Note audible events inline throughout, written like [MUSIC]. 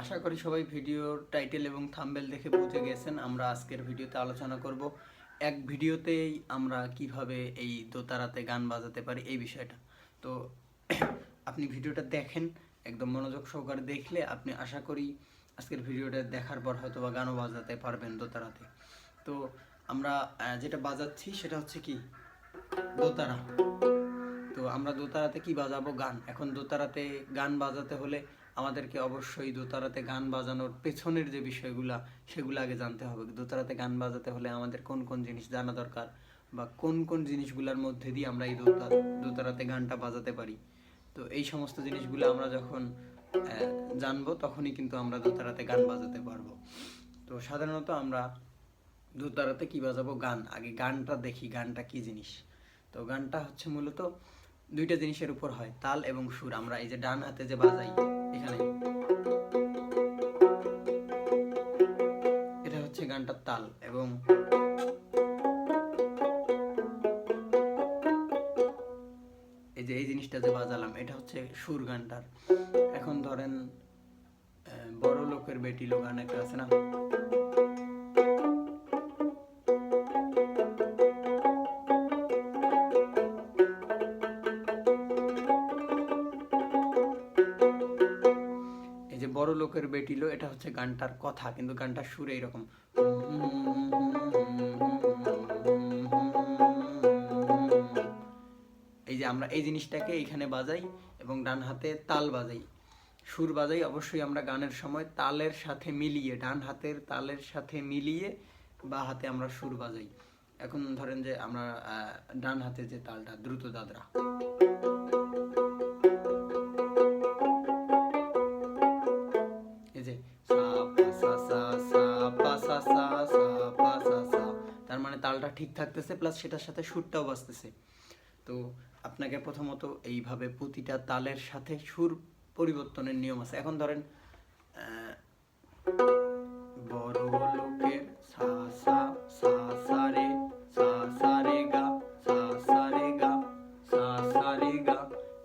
আশা করি সবাই ভিডিওর টাইটেল এবং থাম্বেল দেখে বুঝে গেছেন, আমরা আজকের ভিডিওতে আলোচনা করব এক ভিডিওতেই আমরা কীভাবে এই দোতারাতে গান বাজাতে পারি এই বিষয়টা। তো [CLEARS THROAT] আপনি ভিডিওটা দেখেন, একদম মনোযোগ সহকারে দেখলে আপনি আশা করি আজকের ভিডিওটা দেখার পর হয়তো বা গানও বাজাতে পারবেন দোতারাতে। তো আমরা যেটা বাজাচ্ছি সেটা হচ্ছে কি? দোতারা। তো আমরা দোতারাতে কি বাজাবো? গান। এখন দোতারাতে গান বাজাতে হলে আমাদেরকে অবশ্যই দোতারাতে গান বাজানোর পেছনের যে বিষয়গুলা, সেগুলো আগে জানতে হবে। দোতারাতে গান বাজাতে হলে আমাদের কোন কোন জিনিস জানা দরকার বা কোন কোন জিনিসগুলোর মধ্যে দিয়ে আমরা এই দোতা দোতারাতে গানটা বাজাতে পারি। তো এই সমস্ত জিনিসগুলো আমরা যখন জানব তখনই কিন্তু আমরা দোতারাতে গান বাজাতে পারব। তো সাধারণত আমরা দোতারাতে কি বাজাবো? গান। আগে গানটা দেখি, গানটা কি জিনিস? তো গানটা হচ্ছে মূলত দুইটা জিনিসের উপর হয়, তাল এবং সুর। আমরা এই যে ডান হাতে যে বাজাই এখানে। এটা হচ্ছে গানটার তাল এবং এই যে এই জিনিসটা যে বাজালাম, এটা হচ্ছে সুর গানটার। এখন ধরেন বড় লোকের বেটি লোক গান একটা আছে না? বড় বেটিলো এটা হচ্ছে গানটার কথা, কিন্তু গানটার সুরে এরকম। এই যে আমরা এই জিনিসটাকে এখানে বাজাই এবং ডান হাতে তাল বাজাই। সুর বাজাই অবশ্যই আমরা গানের সময় তালের সাথে মিলিয়ে, ডান হাতের তালের সাথে মিলিয়ে বা হাতে আমরা সুর বাজাই। এখন ধরেন যে আমরা ডান হাতে যে তালটা, দ্রুত দাদরা। তালটা ঠিক থাকতেছে প্লাস সেটার সাথে সুরটাও বাজতেছে। তো আপনাকে প্রথমত এইভাবে প্রতিটা তালের সাথে সুর পরিবর্তনের নিয়ম আছে। এখন ধরেন বড় লোকের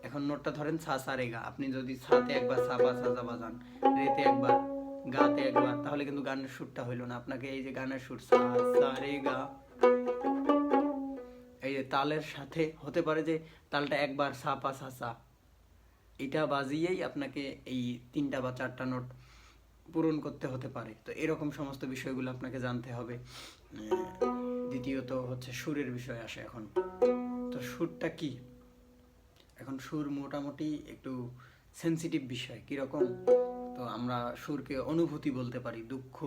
এখন নোটটা ধরেন, সা সা রে গা। আপনি যদি সাতে একবার সা, বা, সা বাজান, রেতে একবার, গাতে একবার, তাহলে কিন্তু গানের সুরটা হইল না। আপনাকে এই যে গানের সুর, সা সা রে গা এই যে তালের সাথে হতে পারে যে তালটা একবার সা পা সা সা। এটা বাজিয়েই আপনাকে এই তিনটা বা চারটা নোট পূরণ করতে হতে পারে। তো এরকম সমস্ত বিষয়গুলো আপনাকে জানতে হবে। দ্বিতীয়ত হচ্ছে সুরের বিষয় আসে এখন। তো সুরটা কি? এখন সুর মোটামুটি একটু সেন্সিটিভ বিষয়, কীরকম? তো আমরা সুরকে অনুভূতি বলতে পারি, দুঃখ,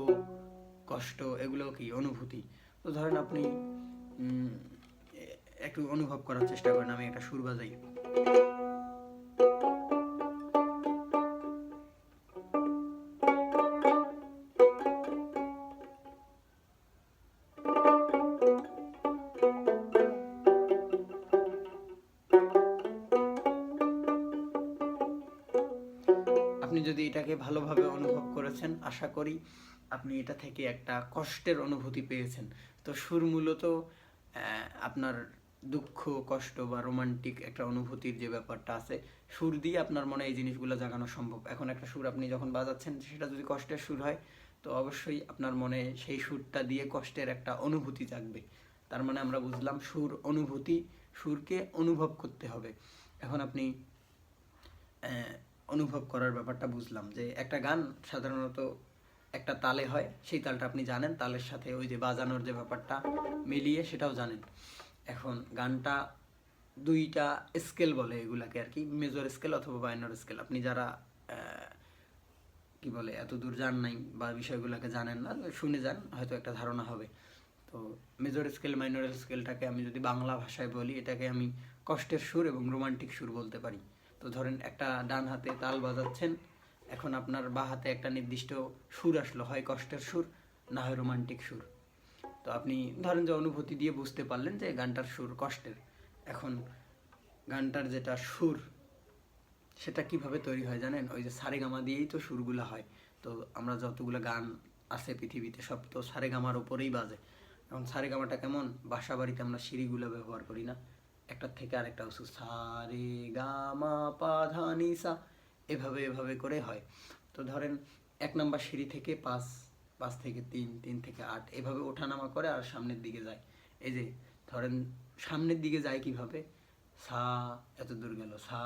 কষ্ট, এগুলো কি? অনুভূতি। তো ধরেন আপনি একটু অনুভব করার চেষ্টা করেন, আমি একটা সুর বাজাই। যদি এটাকে ভালোভাবে অনুভব করেছেন, আশা করি আপনি এটা থেকে একটা কষ্টের অনুভূতি পেয়েছেন। তো সুর মূলত আপনার দুঃখ, কষ্ট বা রোমান্টিক একটা অনুভূতির যে ব্যাপারটা আছে, সুর দিয়ে আপনার মনে এই জিনিসগুলো জাগানো সম্ভব। এখন একটা সুর আপনি যখন বাজাচ্ছেন, সেটা যদি কষ্টের সুর হয়, তো অবশ্যই আপনার মনে সেই সুরটা দিয়ে কষ্টের একটা অনুভূতি জাগবে। তার মানে আমরা বুঝলাম সুর অনুভূতি, সুরকে অনুভব করতে হবে। এখন আপনি অনুভব করার ব্যাপারটা বুঝলাম যে একটা গান সাধারণত একটা তালে হয়, সেই তালটা আপনি জানেন, তালের সাথে ওই যে বাজানোর যে ব্যাপারটা মিলিয়ে সেটাও জানেন। এখন গানটা দুইটা স্কেল বলে এগুলাকে আর কি মেজর স্কেল অথবা মাইনর স্কেল। আপনি যারা কি বলে, এত দূর যান নাই বা বিষয়গুলোকে জানেন না, শুনে যান, হয়তো একটা ধারণা হবে। তো মেজর স্কেল মাইনর স্কেলটাকে আমি যদি বাংলা ভাষায় বলি, এটাকে আমি কষ্টের সুর এবং রোমান্টিক সুর বলতে পারি। তো ধরেন একটা ডান হাতে তাল বাজাচ্ছেন এখন আপনার বা হাতে একটা নির্দিষ্ট সুর আসলো, হয় কষ্টের সুর, না হয় রোমান্টিক সুর। তো আপনি ধরেন যে অনুভূতি দিয়ে বুঝতে পারলেন যে গানটার সুর কষ্টের। এখন গানটার যেটা সুর, সেটা কীভাবে তৈরি হয় জানেন? ওই যে সারেগামা দিয়েই তো সুরগুলা হয়। তো আমরা যতগুলো গান আছে পৃথিবীতে, সব তো সারেগামার ওপরেই বাজে। এখন সারেগামাটা কেমন? বাসা বাড়িতে আমরা সিঁড়িগুলো ব্যবহার করি না। একটার থেকে আরেকটা উঁচু সারে গামা পা ধা সা এভাবে এভাবে করে হয়। তো ধরেন এক নাম্বার সিঁড়ি থেকে পাঁচ পাঁচ থেকে তিন তিন থেকে আট এভাবে ওঠানামা করে আর সামনের দিকে যায়। এই যে ধরেন সামনের দিকে যায় কীভাবে? সা, এত দূর গেল, সা,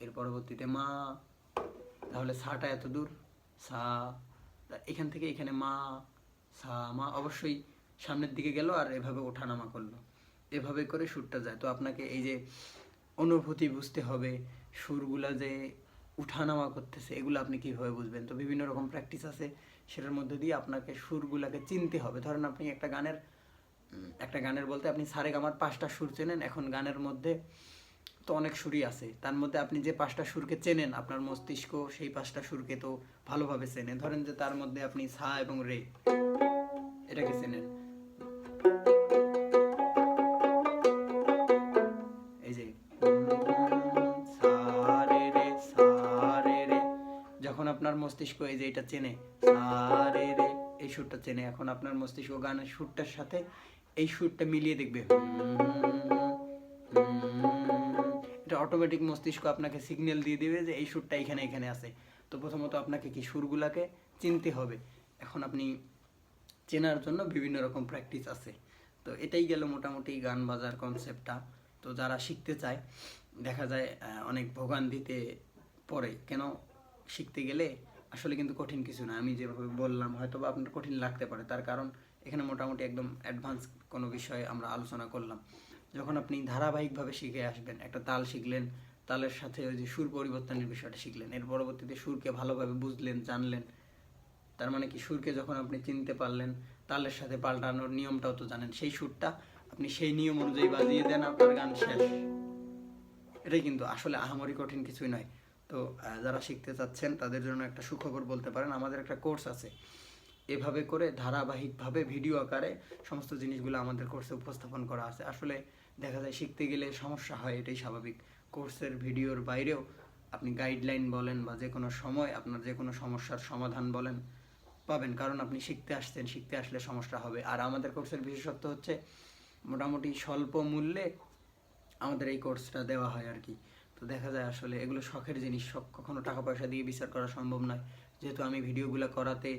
এর পরবর্তীতে মা, তাহলে সাটা এত দূর, সা এখান থেকে এখানে মা, সা, মা অবশ্যই সামনের দিকে গেল আর এভাবে ওঠানামা করল। এভাবে করে সুরটা যায়। তো আপনাকে এই যে অনুভূতি বুঝতে হবে, সুরগুলা যে উঠানামা করতেছে, এগুলো আপনি কীভাবে বুঝবেন? তো বিভিন্ন রকম প্র্যাকটিস আছে, সেটার মধ্যে দিয়ে আপনাকে সুরগুলাকে চিনতে হবে। ধরেন আপনি একটা গানের একটা গানের বলতে আপনি সারে আমার পাঁচটা সুর চেনেন, এখন গানের মধ্যে তো অনেক সুরই আছে। তার মধ্যে আপনি যে পাঁচটা সুরকে চেনেন, আপনার মস্তিষ্ক সেই পাঁচটা সুরকে তো ভালোভাবে চেনে। ধরেন যে তার মধ্যে আপনি সা এবং রে এটাকে চেনেন। এই যে আপনার মস্তিষ্ক এই যে এটা চেনে। সা রে, এই সুরটা চেনে। এখন আপনার মস্তিষ্ক গানের সুরটার সাথে এই সুরটা মিলিয়ে দেখবে। এটা অটোমেটিক মস্তিষ্ক আপনাকে সিগন্যাল দিয়ে দিবে যে এই সুরটা এখানে এখানে আছে। তো প্রথমত আপনাকে কি সুরগুলাকে চিনতে হবে। এখন আপনি চেনার জন্য বিভিন্ন রকম প্র্যাকটিস আছে। তো এটাই গেল মোটামুটি গান বাজার কনসেপ্টটা তো যারা শিখতে চায়, দেখা যায় অনেক ভোগান্তিতে পড়ে। কেন? শিখতে গেলে আসলে কিন্তু কঠিন কিছু না। আমি যেভাবে বললাম হয়তো বা আপনার কঠিন লাগতে পারে। তার কারণ এখানে মোটামুটি একদম অ্যাডভান্স কোনো বিষয়ে আমরা আলোচনা করলাম। যখন আপনি ধারাবাহিকভাবে শিখে আসবেন, একটা তাল শিখলেন, তালের সাথে ওই যে সুর পরিবর্তনের বিষয়টা শিখলেন, এর পরবর্তীতে সুরকে ভালোভাবে বুঝলেন, জানলেন, তার মানে কি? সুরকে যখন আপনি চিনতে পারলেন, তালের সাথে পাল্টানোর নিয়মটাও তো জানেন। সেই সুরটা আপনি সেই নিয়ম অনুযায়ী বাজিয়ে দেন, আপনার গান শেষ। এটাই কিন্তু আসলে আহামরি কঠিন কিছুই নয়। তো যারা শিখতে চাচ্ছেন তাদের জন্য একটা সুখবর বলতে পারেন, আমাদের একটা কোর্স আছে। এভাবে করে ধারাবাহিকভাবে ভিডিও আকারে সমস্ত জিনিসগুলো আমাদের কোর্সে উপস্থাপন করা আছে। আসলে দেখা যায় শিখতে গেলে সমস্যা হয়, এটাই স্বাভাবিক। কোর্সের ভিডিওর বাইরেও আপনি গাইডলাইন বলেন বা যে কোনো সময় আপনার যে কোনো সমস্যার সমাধান বলেন, পাবেন। কারণ আপনি শিখতে আসছেন, শিখতে আসলে সমস্যা হবে। আর আমাদের কোর্সের বিশেষত্ব হচ্ছে, মোটামুটি স্বল্প মূল্যে আমাদের এই কোর্সটা দেওয়া হয় আর কি। তো দেখা যায় আসলে এগুলো শখের জিনিস। শখ কখনো টাকা পয়সা দিয়ে বিচার করা সম্ভব নয়। যেহেতু আমি ভিডিওগুলো করাতে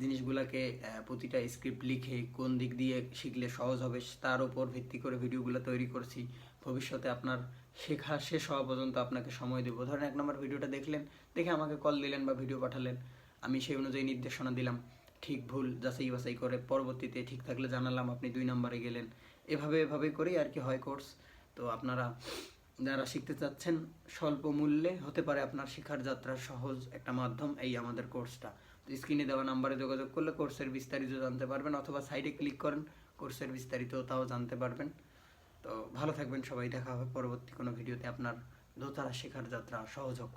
জিনিসগুলোকে প্রতিটা স্ক্রিপ্ট লিখে কোন দিক দিয়ে শিখলে সহজ হবে তার উপর ভিত্তি করে ভিডিওগুলো তৈরি করছি। ভবিষ্যতে আপনার শেখা শেষ হওয়া পর্যন্ত আপনাকে সময় দেবো। ধরেন এক নম্বর ভিডিওটা দেখলেন, দেখে আমাকে কল দিলেন বা ভিডিও পাঠালেন। আমি সেই অনুযায়ী নির্দেশনা দিলাম, ঠিক ভুল, যাচাই বাছাই করে পরবর্তীতে ঠিক থাকলে জানালাম আপনি দুই নম্বরে গেলেন। এভাবে এভাবে করেই আর কি হয় কোর্স তো আপনারা যারা শিখতে চাচ্ছেন, স্বল্প মূল্যে হতে পারে আপনার শিক্ষার যাত্রা সহজ একটা মাধ্যম এই আমাদের কোর্সটা। তো স্ক্রিনে দেওয়া নাম্বারে যোগাযোগ করলে কোর্সের বিস্তারিত জানতে পারবেন অথবা সাইডে ক্লিক করেন, কোর্সের বিস্তারিত তাও জানতে পারবেন। তো ভালো থাকবেন সবাই, দেখা হবে পরবর্তী কোনো ভিডিওতে। আপনার দোতারা শেখার যাত্রা সহজ হোক।